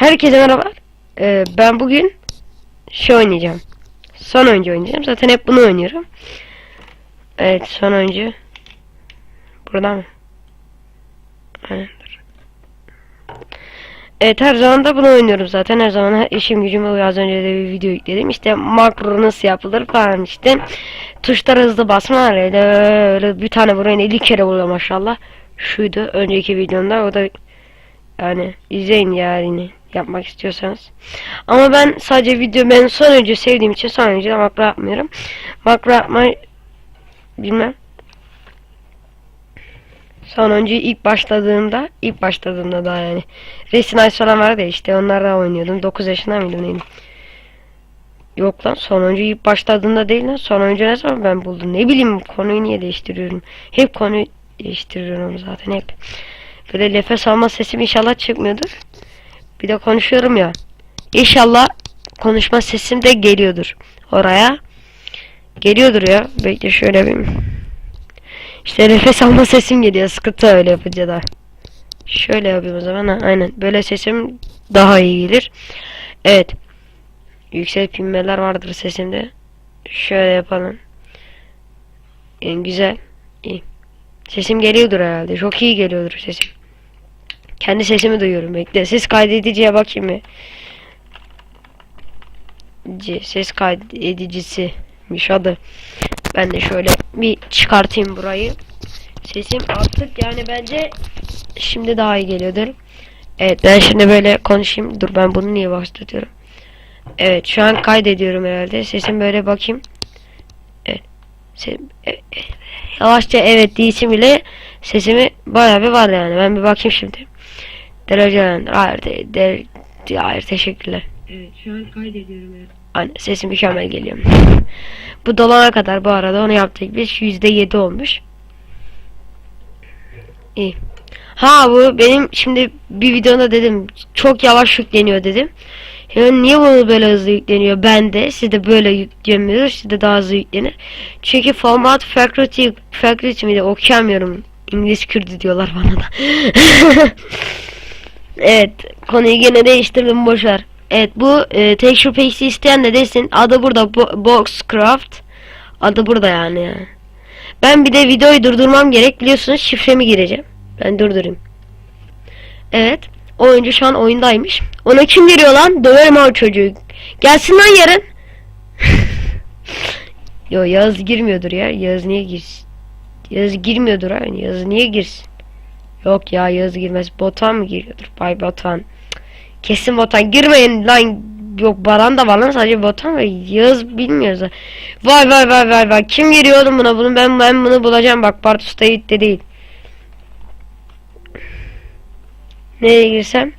Herkese merhaba. Ee, ben bugün şey oynayacağım. Son oyuncu oynayacağım. Zaten hep bunu oynuyorum. Evet son oyuncu. Burada mı? Aynen. Evet her zaman da bunu oynuyorum zaten. Her zaman işim gücüm oluyor. Az önce de bir video yükledim. İşte makro nasıl yapılır falan işte. Tuşlara hızlı basma öyle, bir tane vuran 50 kere vuruyor maşallah. Şuydu önceki videomda o da yani izleyin yani yapmak istiyorsanız. Ama ben sadece video ben son önce sevdiğim için son önce makro yapmıyorum. Makro yapmayı bilmem. Son önce ilk başladığımda ilk başladığımda daha yani Resin Ice falan vardı ya işte onlarla oynuyordum. 9 yaşında mıydım neydim? Yok lan son önce ilk başladığında değil lan son önce ne zaman ben buldum ne bileyim konuyu niye değiştiriyorum. Hep konuyu değiştiriyorum zaten hep. Böyle nefes alma sesim inşallah çıkmıyordur. Bir de konuşuyorum ya. İnşallah konuşma sesim de geliyordur oraya. Geliyordur ya. Bekle şöyle bir. İşte nefes alma sesim geliyor. Sıkıntı öyle yapınca da. Şöyle yapayım o zaman. Ha, aynen. Böyle sesim daha iyi gelir. Evet. Yüksek pinmeler vardır sesimde. Şöyle yapalım. En güzel. İyi. Sesim geliyordur herhalde. Çok iyi geliyordur sesim. Kendi sesimi duyuyorum. Bekle. Ses kaydediciye bakayım mı? C- Ses kaydedicisiymiş adı. Ben de şöyle bir çıkartayım burayı. Sesim artık yani bence şimdi daha iyi geliyordur. Evet ben şimdi böyle konuşayım. Dur ben bunu niye başlatıyorum? Evet şu an kaydediyorum herhalde. Sesim böyle bakayım. Evet. Sesim, e- e- yavaşça evet diyişim bile sesimi bayağı bir var yani. Ben bir bakayım şimdi. Dereceler. Hayır, de, de, de- hayır teşekkürler. Evet şu an kaydediyorum evet. Aynen sesim mükemmel geliyor. bu dolana kadar bu arada onu yaptık biz yüzde yedi olmuş. İyi. Ha bu benim şimdi bir videoda dedim çok yavaş yükleniyor dedim. Yani niye bunu böyle hızlı yükleniyor? Ben de sizde böyle yükleniyor. Sizde daha hızlı yüklenir. Çünkü format faculty faculty mi de okuyamıyorum. İngiliz Kürdü diyorlar bana da. evet konuyu gene değiştirdim boşver. Evet bu e, texture pack'i isteyen de desin. Adı burada Bo- Boxcraft. Adı burada yani. Ben bir de videoyu durdurmam gerek. Biliyorsunuz şifremi gireceğim. Ben durdurayım. Evet. Oyuncu şu an oyundaymış. Ona kim giriyor lan? Döverim o çocuğu. Gelsin lan yarın. Yo Yağız girmiyordur ya. Yağız niye girsin? Yağız girmiyordur ha. Yağız niye girsin? Yok ya Yağız girmez. Botan mı giriyordur? Bay Botan. Kesin Botan. Girmeyin lan. Yok Baran da var lan sadece Botan ve Yağız bilmiyoruz. Vay vay vay vay vay. Kim giriyor buna? Bunu ben ben bunu bulacağım. Bak Bartus da de değil. Nereye girsem?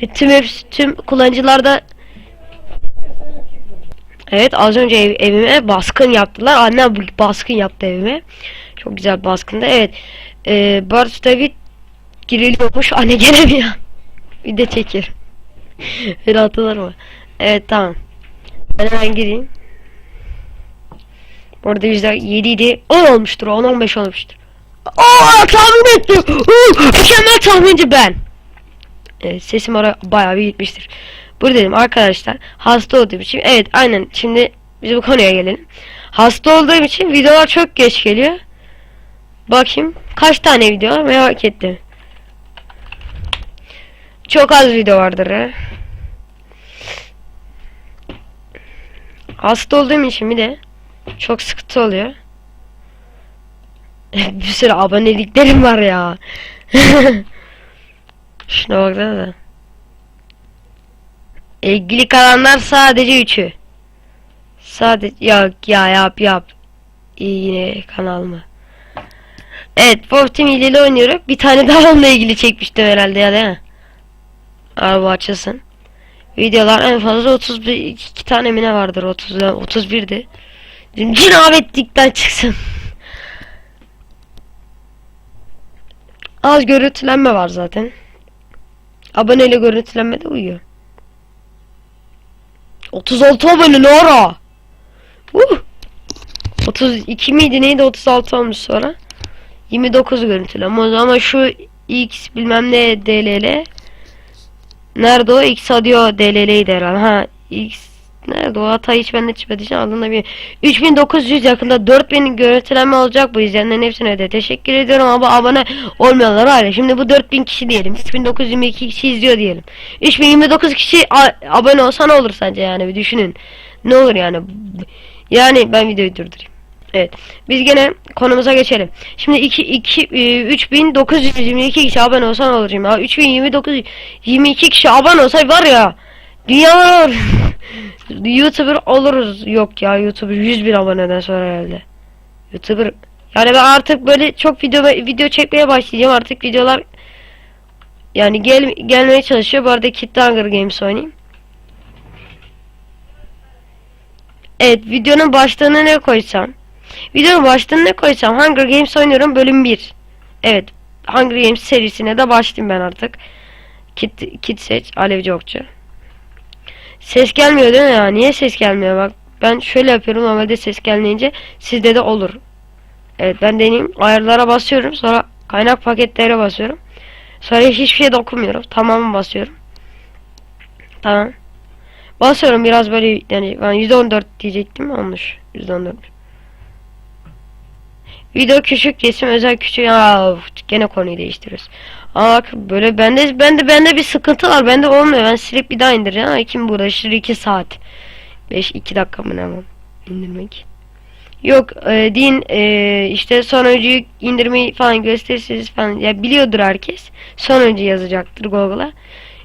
E, tüm hepsi, tüm kullanıcılarda Evet az önce ev- evime baskın yaptılar. Annem baskın yaptı evime. Çok güzel baskında. Evet. E, Bartu David giriliyormuş. Anne gelemiyor. bir de çekir. Öyle atılır mı? Evet tamam. Ben hemen gireyim. Orada yüzde 7 idi. 10 olmuştur. 10 15 olmuştur. Aa tahmin ettim. Mükemmel tahminci ben. Evet, sesim oraya bayağı bir gitmiştir. Buradayım arkadaşlar. Hasta olduğum için. Evet aynen. Şimdi biz bu konuya gelelim. Hasta olduğum için videolar çok geç geliyor. Bakayım kaç tane video var merak ettim. Çok az video vardır ha. Hasta olduğum için bir de çok sıkıntı oluyor. bir sürü aboneliklerim var ya. Şuna baksana da. İlgili kalanlar sadece üçü. Sadece yok ya yap yap. İyi yine kanal mı? Evet Team ile oynuyorum. Bir tane daha onunla ilgili çekmiştim herhalde ya değil mi? Araba açılsın. Videolar en fazla 31 iki tane mi ne vardır 30 31'di. Cinabetlikten çıksın. Az görüntülenme var zaten. Aboneyle görüntülenme de uyuyor. 36 abone ne ara? Uh! 32 miydi neydi 36 olmuş sonra. 29 görüntülenme o zaman şu X bilmem ne DLL Nerede o? X Audio DLL'ydi herhalde. Ha X Nerede o? Hata hiç bende çıkmadı için aldığında bir 3900 yakında 4000 görüntülenme olacak bu izleyenlerin hepsine de teşekkür ediyorum ama abone olmuyorlar hala şimdi bu 4000 kişi diyelim 3922 kişi izliyor diyelim. 3029 kişi abone olsa ne olur sence yani? Bir düşünün. Ne olur yani? Yani ben videoyu durdurayım Evet. Biz gene konumuza geçelim. Şimdi 2 2 3922 kişi abone olsa ne olur? Ha 3029 22 kişi abone olsa var ya dünya YouTuber oluruz. Yok ya YouTuber 100 bin aboneden sonra herhalde. YouTuber yani ben artık böyle çok video video çekmeye başlayacağım. Artık videolar yani gel gelmeye çalışıyor. Bu arada Kid Hunger Games oynayayım. Evet videonun başlığını ne koysam? Videonun başlığını ne koysam? Hunger Games oynuyorum bölüm 1. Evet. Hunger Games serisine de başlayayım ben artık. Kit, kit seç. Alevci okçu. Ses gelmiyor değil mi ya? Niye ses gelmiyor bak. Ben şöyle yapıyorum normalde ses gelmeyince sizde de olur. Evet ben deneyeyim. Ayarlara basıyorum. Sonra kaynak paketlere basıyorum. Sonra hiçbir şey dokunmuyorum. Tamamı basıyorum. Tamam. Basıyorum biraz böyle yani ben %14 diyecektim olmuş. %14. Video küçük resim özel küçük ya gene konuyu değiştiriyoruz. Ama bak böyle bende bende bende bir sıkıntı var. Bende olmuyor. Ben silip bir daha indireceğim. Ama kim uğraşır 2 saat. 5 2 dakika mı ne ama indirmek. Yok e, din e, işte sonuncuyu indirmeyi falan gösterirseniz falan ya biliyordur herkes. Sonuncu yazacaktır Google'a.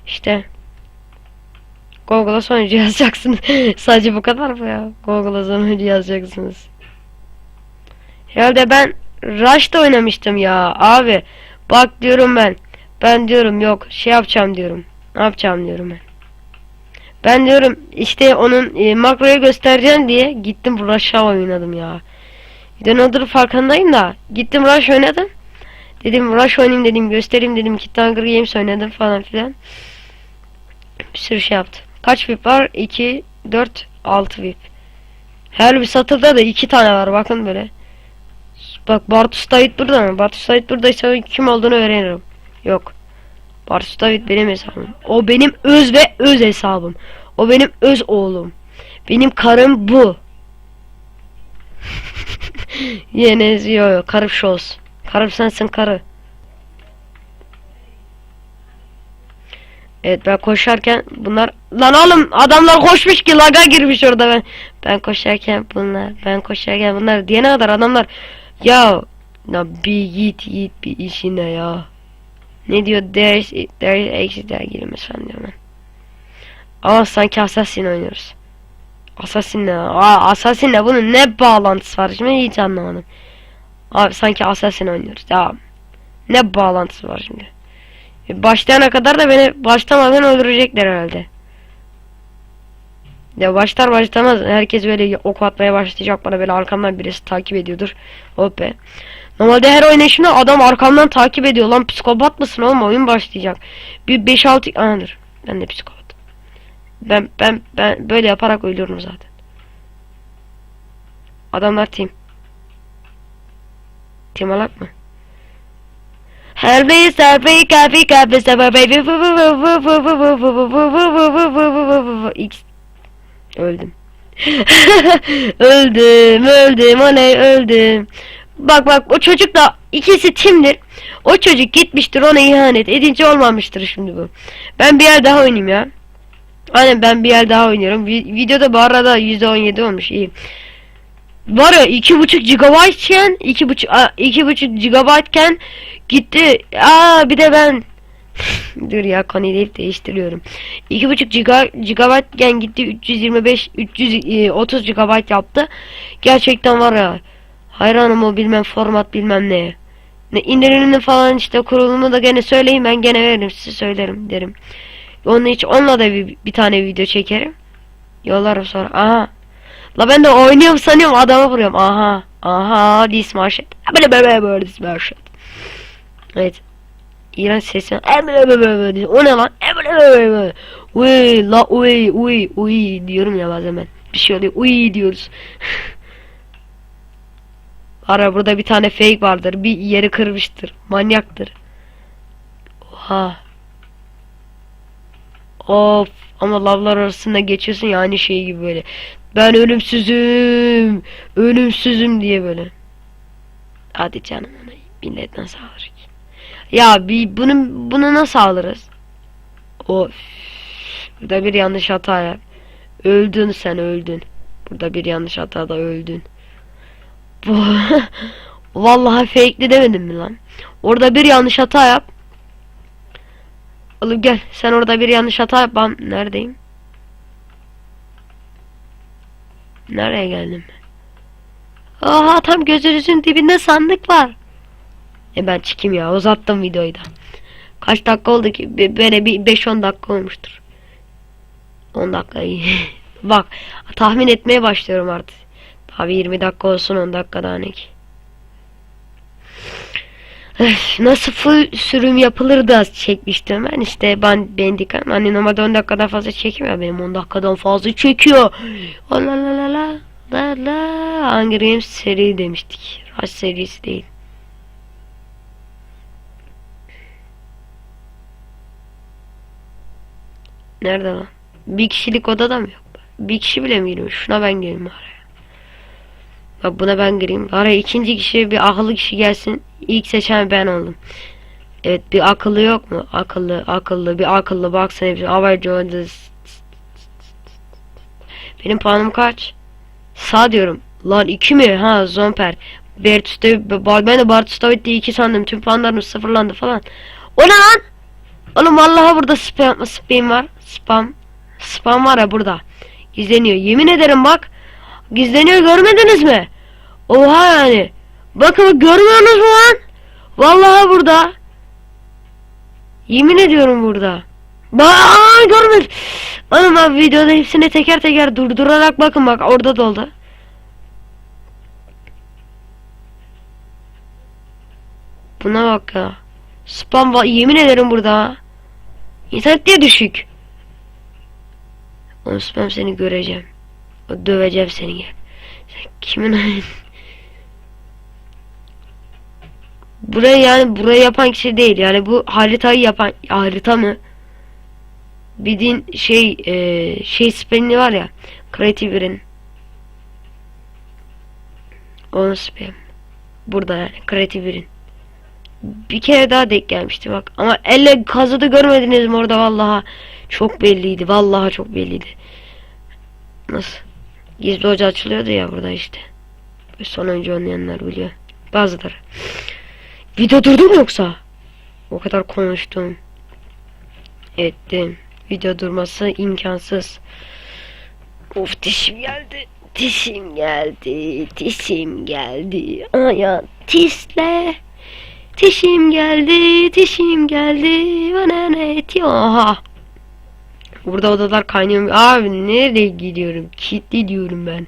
İşte Google'a sonuncu yazacaksınız. Sadece bu kadar mı ya? Google'a sonuncu yazacaksınız. Herhalde ben Rush'ta oynamıştım ya abi. Bak diyorum ben. Ben diyorum yok şey yapacağım diyorum. Ne yapacağım diyorum ben. Ben diyorum işte onun e, makroyu göstereceğim diye gittim Rush'a oynadım ya. Videonun farkındayım da gittim Rush oynadım. Dedim Rush oynayayım dedim göstereyim dedim ki Hunger Games oynadım falan filan. Bir sürü şey yaptım. Kaç VIP var? 2, 4, 6 VIP. Her bir satırda da 2 tane var bakın böyle. Bak Bartus David burada mı? Bartus David buradaysa kim olduğunu öğrenirim. Yok. Bartus David benim hesabım. O benim öz ve öz hesabım. O benim öz oğlum. Benim karım bu. Yine yo yo karım şoz. Karım sensin karı. Evet ben koşarken bunlar lan oğlum adamlar koşmuş ki laga girmiş orada ben ben koşarken bunlar ben koşarken bunlar diyene kadar adamlar ya na bir git git bir işine ya. Ne diyor ders ders eksiler girmez falan diyor ben ama sanki Assassin oynuyoruz. Assassin'le aa Assassin'le bunun ne bağlantısı var şimdi hiç anlamadım. Abi sanki Assassin oynuyoruz. Ya ne bağlantısı var şimdi? Başlayana kadar da beni başlamadan öldürecekler herhalde. Ya başlar başlamaz herkes böyle ok atmaya başlayacak bana böyle arkamdan birisi takip ediyordur. Hop be. Normalde her oynayışımda adam arkamdan takip ediyor lan psikopat mısın oğlum oyun başlayacak. Bir 5-6 andır. Ben de psikopat. Ben ben ben böyle yaparak ölüyorum zaten. Adamlar team. Team alak mı? Help Safi kafi kafi sabah baby X Öldüm. Öldüm öldüm oley öldüm. Bak bak o çocuk da ikisi timdir. O çocuk gitmiştir ona ihanet edince olmamıştır şimdi bu. Ben bir yer daha oynayayım ya. Aynen ben bir yer daha oynuyorum. Videoda bu arada %17 olmuş iyi. Var ya iki buçuk gigabyte iken iki buçuk iki buçuk gigabyte iken gitti. Aa bir de ben dur ya konuyu deyip değiştiriyorum iki buçuk giga, gigabyte iken gitti 325 330 gigabyte yaptı gerçekten var ya hayranım o bilmem format bilmem ne ne indirimini falan işte kurulumu da gene söyleyin ben gene veririm size söylerim derim onun için onunla da bir, bir tane video çekerim yollarım sonra aha La ben de oynuyorum sanıyorum adama vuruyorum. Aha. Aha. This market. Böyle böyle böyle this. Evet. İran sesi. O ne lan? Uy la uy uy uy diyorum ya bazen ben. Bir şey oluyor. Uy diyoruz. Ara burada bir tane fake vardır. Bir yeri kırmıştır. Manyaktır. Oha. Of ama lavlar arasında geçiyorsun ya aynı şey gibi böyle. Ben ölümsüzüm. Ölümsüzüm diye böyle. Hadi canım ana millet nasıl alır ki? Ya bir bunu bunu nasıl alırız? Of. Burada bir yanlış hata yap. Öldün sen öldün. Burada bir yanlış hatada öldün. Bu Vallahi fake'li demedim mi lan? Orada bir yanlış hata yap. Oğlum gel sen orada bir yanlış hata yap. Ben neredeyim? Nereye geldim? Aha tam gözünüzün dibinde sandık var. E ben çıkayım ya uzattım videoyu da. Kaç dakika oldu ki? Böyle bir 5-10 dakika olmuştur. 10 dakika iyi. Bak tahmin etmeye başlıyorum artık. Tabi 20 dakika olsun 10 dakika daha ne ki. Nasıl full sürüm yapılır da çekmiştim ben işte ben bendik hani normalde 10 dakikadan fazla çekmiyor benim 10 dakikadan fazla çekiyor. La la la la la la Hunger Games seri demiştik. Rush serisi değil. Nerede lan? Bir kişilik odada mı yok? Bir kişi bile mi girmiş? Şuna ben gireyim araya. Bak buna ben gireyim. Araya ikinci kişi bir akıllı kişi gelsin. İlk seçen ben oldum. Evet bir akıllı yok mu? Akıllı akıllı bir akıllı baksana bir Hawaii Jones. Benim puanım kaç? Sağ diyorum. Lan iki mi? Ha Zomper. Bertus'ta ben de Bartus'ta bitti iki sandım. Tüm puanlarım sıfırlandı falan. O ne lan? Oğlum vallahi burada spam, spam var. Spam. Spam var ya burada. Gizleniyor. Yemin ederim bak. Gizleniyor görmediniz mi? Oha yani. Bakın görmüyorsunuz mu lan? Vallahi burada. Yemin ediyorum burada. Aa görmedim. Oğlum bak videoda hepsini teker teker durdurarak bakın bak orada doldu. Buna bak ya. Spam var yemin ederim burada. İnternet diye düşük. Spam seni göreceğim. O döveceğim seni gel. Sen kimin Burayı yani burayı yapan kişi değil. Yani bu haritayı yapan harita mı? Bildiğin şey e, şey spam'i var ya. Creative'in. Onun spam. Burada yani Creative'in. Bir kere daha denk gelmişti bak. Ama elle kazıdı görmediniz mi orada vallaha. Çok belliydi. Vallaha çok belliydi. Nasıl? Gizli hoca açılıyordu ya burada işte. Son önce oynayanlar biliyor. Bazıları. Video durdu mu yoksa? O kadar konuştum. Ettim. Video durması imkansız. Of dişim geldi. Dişim geldi. Dişim geldi. Aya tisle. Dişim geldi. Dişim geldi. Bana ne etiyor? Aha. Burada odalar kaynıyor. Abi nereye gidiyorum? Kilitli diyorum ben.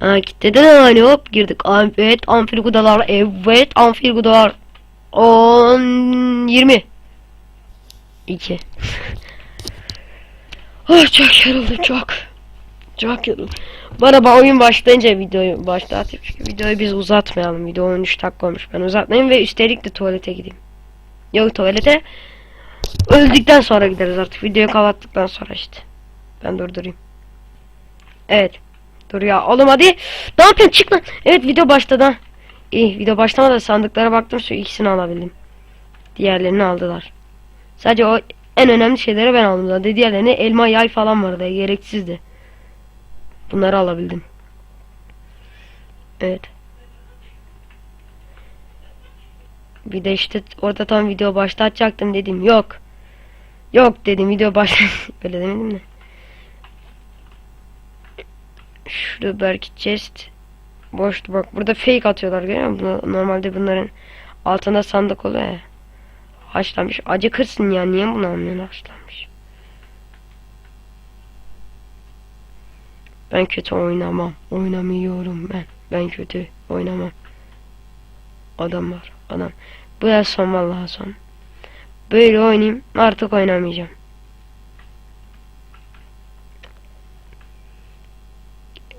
Ha kitledi de hani hop girdik. Evet amfil gudalar. Evet amfil gudalar. 10 20 2 Oh çok yoruldum çok. Çok yoruldum. Arada oyun başlayınca videoyu başlatayım çünkü videoyu biz uzatmayalım. Video 13 dakika olmuş. Ben uzatmayayım ve üstelik de tuvalete gideyim. Yok tuvalete öldükten sonra gideriz artık. Videoyu kapattıktan sonra işte. Ben durdurayım. Evet. Dur ya oğlum hadi. Ne yapıyorsun çık lan. Evet video başladı. İyi video başlamadı sandıklara baktım şu ikisini alabildim. Diğerlerini aldılar. Sadece o en önemli şeyleri ben aldım zaten. Diğerlerini elma yay falan vardı. Gereksizdi. Bunları alabildim. Evet. Bir de işte orada tam video başlatacaktım dedim. Yok. Yok dedim video baş Böyle demedim de. Şurada belki chest boştu bak burada fake atıyorlar görüyor musun? Normalde bunların altında sandık oluyor ya. Haşlanmış. Acı kırsın ya niye bunu almıyorsun haşlanmış. Ben kötü oynamam. Oynamıyorum ben. Ben kötü oynamam. Adam var. Bu ya son vallahi son. Böyle oynayayım. Artık oynamayacağım.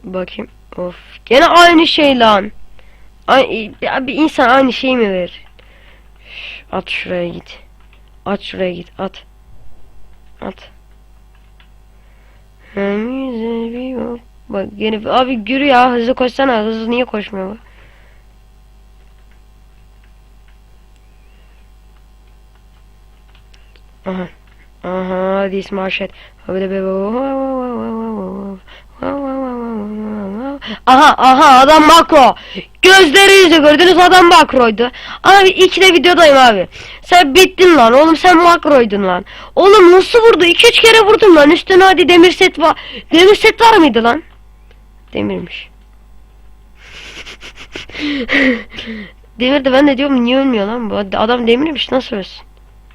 Bakayım. Of. Gene aynı şey lan. Ay, bir insan aynı şey mi verir? At şuraya git. At şuraya git. At. At. Bak yeni abi yürü ya hızlı koşsana hızlı niye koşmuyor bu? Aha. Aha this market. Aha aha adam makro. Gözlerinizle gördünüz adam makroydu. Abi iki de videodayım abi. Sen bittin lan oğlum sen makroydun lan. Oğlum nasıl vurdu? 2 üç kere vurdum lan. Üstüne hadi demir set var. Demir set var mıydı lan? Demirmiş. Demirdi ben de diyorum niye ölmüyor lan bu adam demirmiş nasıl ölsün?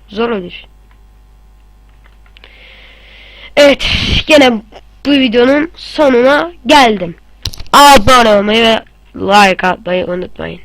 Zor ölür. Evet gene bu videonun sonuna geldim. Abone olmayı ve like atmayı unutmayın.